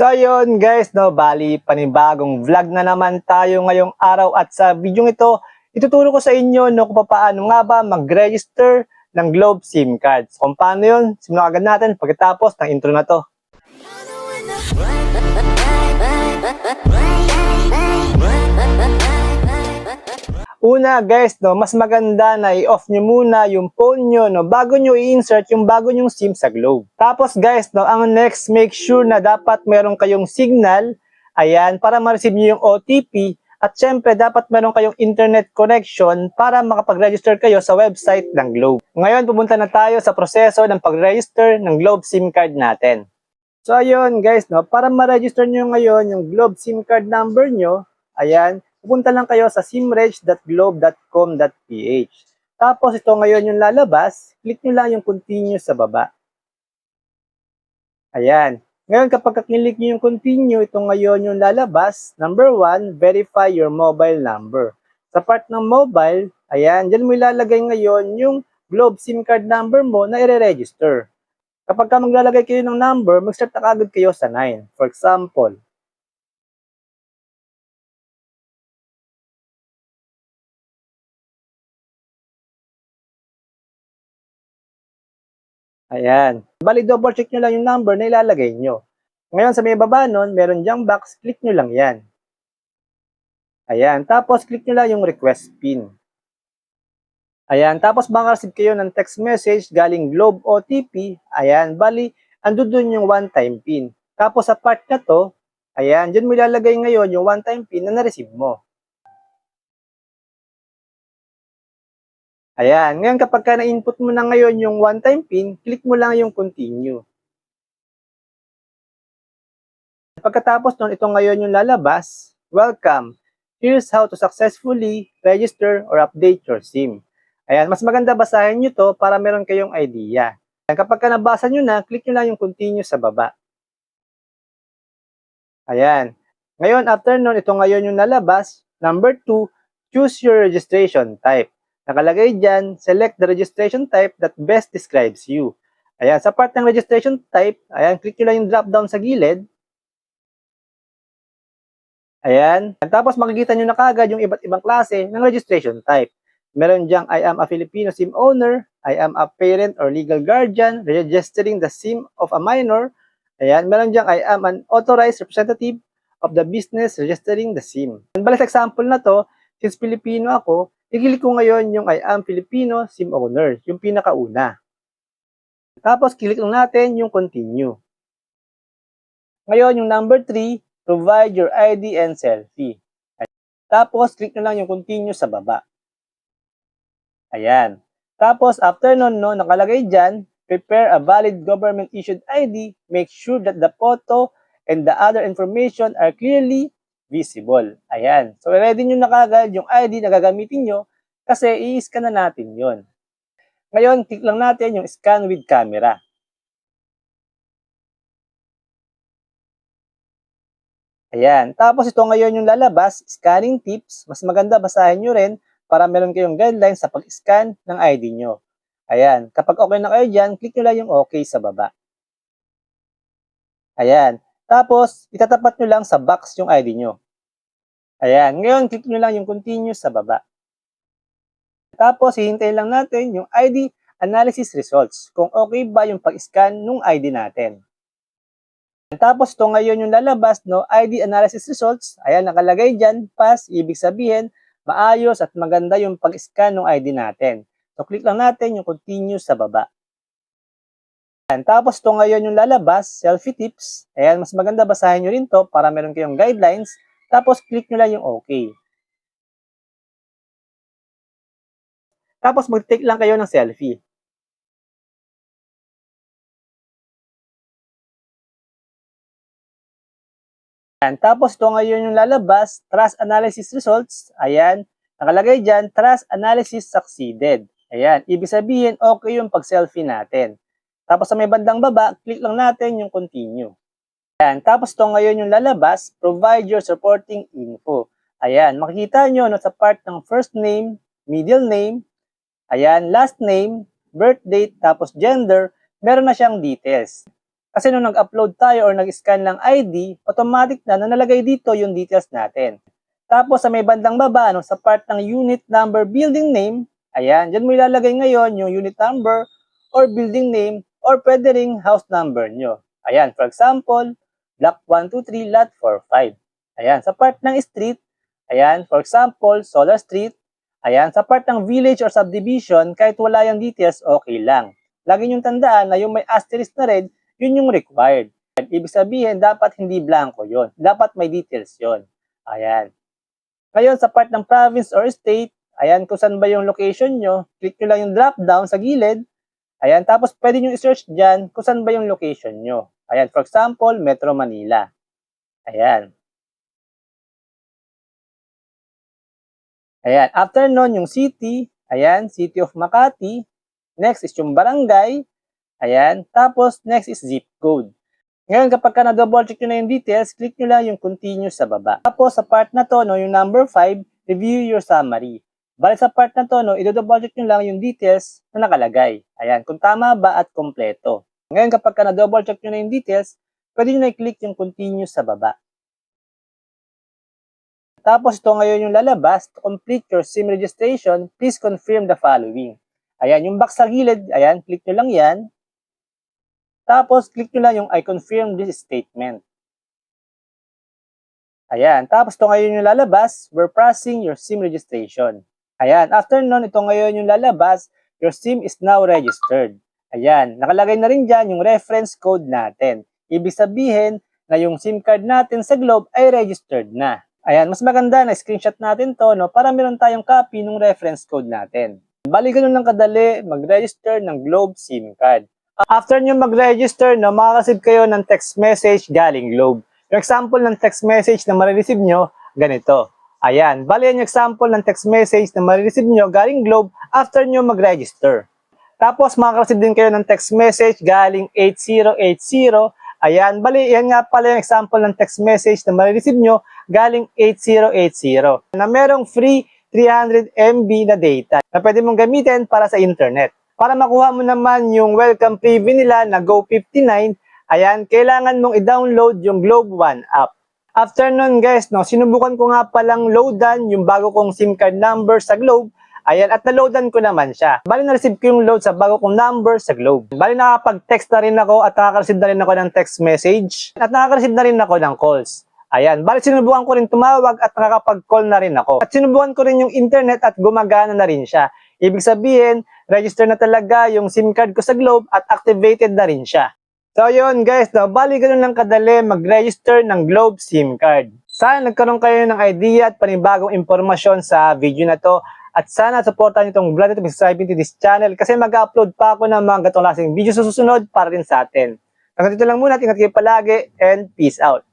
So ayun guys, no, bali panibagong vlog na naman tayo ngayong araw at sa video ito, ituturo ko sa inyo no, kung paano nga ba mag-register ng Globe SIM card. So kung paano yun, simulan agad natin pagkatapos ng intro na to. Una guys, no, mas maganda na i-off nyo muna yung phone nyo no, bago nyo i-insert yung bago nyong SIM sa Globe. Tapos guys, no, ang next, make sure na dapat meron kayong signal, ayan, para ma-receive nyo yung OTP, at syempre, dapat meron kayong internet connection para makapag-register kayo sa website ng Globe. Ngayon, pupunta na tayo sa proseso ng pag-register ng Globe SIM card natin. So ayun guys, no, para ma-register nyo ngayon yung Globe SIM card number nyo, ayan, pupunta lang kayo sa simreg.globe.com.ph. Tapos ito ngayon yung lalabas, click nyo lang yung continue sa baba. Ayan. Ngayon kapag click nyo yung continue, ito ngayon yung lalabas. Number one, verify your mobile number. Sa part ng mobile, ayan, dyan mo ilalagay ngayon yung Globe SIM card number mo na i-register. Kapag ka maglalagay kayo ng number, mag-start na kagad kayo sa 9. For example, Ayan. Bali, double check nyo lang yung number na ilalagay nyo. Ngayon, sa may baba nun, meron dyang box, click nyo lang yan. Ayan. Tapos, click nyo lang yung request pin. Ayan. Tapos, makaka-receive kayo ng text message galing Globe OTP. Ayan. Bali, ando dun yung one-time pin. Tapos, sa part na to, ayan, dyan mo ilalagay ngayon yung one-time pin na na-receive mo. Ayan. Ngayon, kapag ka na-input mo na ngayon yung one-time pin, click mo lang yung continue. Pagkatapos nun, ito ngayon yung lalabas. Welcome. Here's how to successfully register or update your SIM. Ayan, mas maganda basahin nyo to para meron kayong idea. Kapag ka nabasa nyo na, click nyo lang yung continue sa baba. Ayan. Ngayon, after nun, ito ngayon yung lalabas. Number 2, choose your registration type. Nakalagay dyan, select the registration type that best describes you. Ayan, sa part ng registration type, ayan, click nyo lang yung drop down sa gilid. Ayan. Tapos makikita nyo na kagad yung iba't ibang klase ng registration type. Meron diyang I am a Filipino SIM owner, I am a parent or legal guardian registering the SIM of a minor. Ayan, meron diyang I am an authorized representative of the business registering the SIM. Balik sa example na to, since Filipino ako, i-click ko ngayon yung I am Filipino SIM owner, yung pinakauna. Tapos, click lang natin yung continue. Ngayon, yung number 3, provide your ID and selfie. Tapos, click na lang yung continue sa baba. Ayan. Tapos, after nun, no, nakalagay dyan, prepare a valid government-issued ID, make sure that the photo and the other information are clearly visible. Ayan. So, ready nyo na kagad yung ID na gagamitin nyo kasi i-scan na natin yon. Ngayon, click lang natin yung scan with camera. Ayan. Tapos ito ngayon yung lalabas, scanning tips. Mas maganda basahin nyo rin para meron kayong guidelines sa pag-scan ng ID nyo. Ayan. Kapag okay na kayo dyan, click nyo lang yung okay sa baba. Ayan. Tapos, itatapat nyo lang sa box yung ID nyo. Ayan. Ngayon, click nyo lang yung continue sa baba. Tapos, hihintayin lang natin yung ID analysis results. Kung okay ba yung pag-scan nung ID natin. Tapos, ito ngayon yung lalabas, no? ID analysis results. Ayan, nakalagay dyan, pass. Ibig sabihin, maayos at maganda yung pag-scan ng ID natin. So, click lang natin yung continue sa baba. Ayan, tapos ito ngayon yung lalabas, selfie tips. Ayan, mas maganda basahin nyo rin to para meron kayong guidelines. Tapos, click nyo lang yung okay. Tapos, mag-take lang kayo ng selfie. Ayan, tapos ito ngayon yung lalabas, trust analysis results. Ayan, nakalagay dyan, trust analysis succeeded. Ayan, ibig sabihin, okay yung pag-selfie natin. Tapos sa may bandang baba, click lang natin yung continue. Ayan, tapos ito ngayon yung lalabas, provide your supporting info. Ayan, makikita nyo no, sa part ng first name, middle name, ayan, last name, birth date, tapos gender, meron na siyang details. Kasi nung nag-upload tayo or nag-scan ng ID, automatic na na nalagay dito yung details natin. Tapos sa may bandang baba, no, sa part ng unit number building name, ayan, dyan mo ilalagay ngayon yung unit number or building name or pwede ring house number nyo. Ayan, for example, block 123 lot 45. Ayan, sa part ng street, ayan, for example, Solar Street. Ayan, sa part ng village or subdivision, kahit wala yung details, okay lang. Lagi niyong tandaan na yung may asterisk na red, yun yung required. Ibig sabihin, dapat hindi blanco yon. Dapat may details yon. Ayan. Ngayon, sa part ng province or state, ayan, kung saan ba yung location nyo, click nyo lang yung drop down sa gilid. Ayan, tapos pwede nyo i-search dyan kung saan ba yung location nyo. Ayan, for example, Metro Manila. Ayan. Ayan, after nun, yung city, ayan, City of Makati. Next is yung barangay. Ayan, tapos next is zip code. Ngayon, kapag ka na-double check nyo na yung details, click nyo lang yung continue sa baba. Tapos, sa part na to, no, yung number 5, review your summary. Bali sa part na to, no, i-double check nyo lang yung details na nakalagay. Ayan, kung tama ba at kompleto. Ngayon, kapag ka na-double check nyo na yung details, pwede nyo na i-click yung continue sa baba. Tapos, ito ngayon yung lalabas. To complete your SIM registration, please confirm the following. Ayan, yung box sa gilid, ayan, click nyo lang yan. Tapos, click nyo lang yung I confirm this statement. Ayan. Tapos, ito ngayon yung lalabas. We're processing your SIM registration. Ayan. After nun, ito ngayon yung lalabas. Your SIM is now registered. Ayan. Nakalagay na rin dyan yung reference code natin. Ibig sabihin na yung SIM card natin sa Globe ay registered na. Ayan. Mas maganda na screenshot natin to no, para meron tayong copy ng reference code natin. Bali ganun lang kadali mag-register ng Globe SIM card. After nyo mag-register, no, makakasip kayo ng text message galing Globe. Yung example ng text message na marireceive nyo, ganito. Ayan, bali yan yung example ng text message na marireceive nyo galing Globe after nyo mag-register. Tapos makakasip din kayo ng text message galing 8080. Ayan, bali yan nga pala yung example ng text message na marireceive nyo galing 8080 na merong free 300 MB na data na pwede mong gamitin para sa internet. Para makuha mo naman yung welcome preview nila na Go59, ayan, kailangan mong i-download yung Globe One app. After nun guys, no, sinubukan ko nga palang loadan yung bago kong SIM card number sa Globe. Ayan, at na-loadan ko naman siya. Bali na-receive ko yung load sa bago kong number sa Globe. Bali nakapag-text na rin ako at nakaka-receive na rin ako ng text message. At nakaka-receive na rin ako ng calls. Ayan, bali sinubukan ko rin tumawag at nakakapag-call na rin ako. At sinubukan ko rin yung internet at gumagana na rin siya. Ibig sabihin, register na talaga yung SIM card ko sa Globe at activated na rin siya. So yun guys, no, bali ganun lang kadali mag-register ng Globe SIM card. Sana nagkaroon kayo ng idea at panibagong impormasyon sa video na to. At sana supportan nyo itong vlog na ito subscribing to this channel kasi mag-upload pa ako ng mga gatong lasing video sa susunod para rin sa atin. Hanggang dito lang muna, ingat kayo palagi and peace out.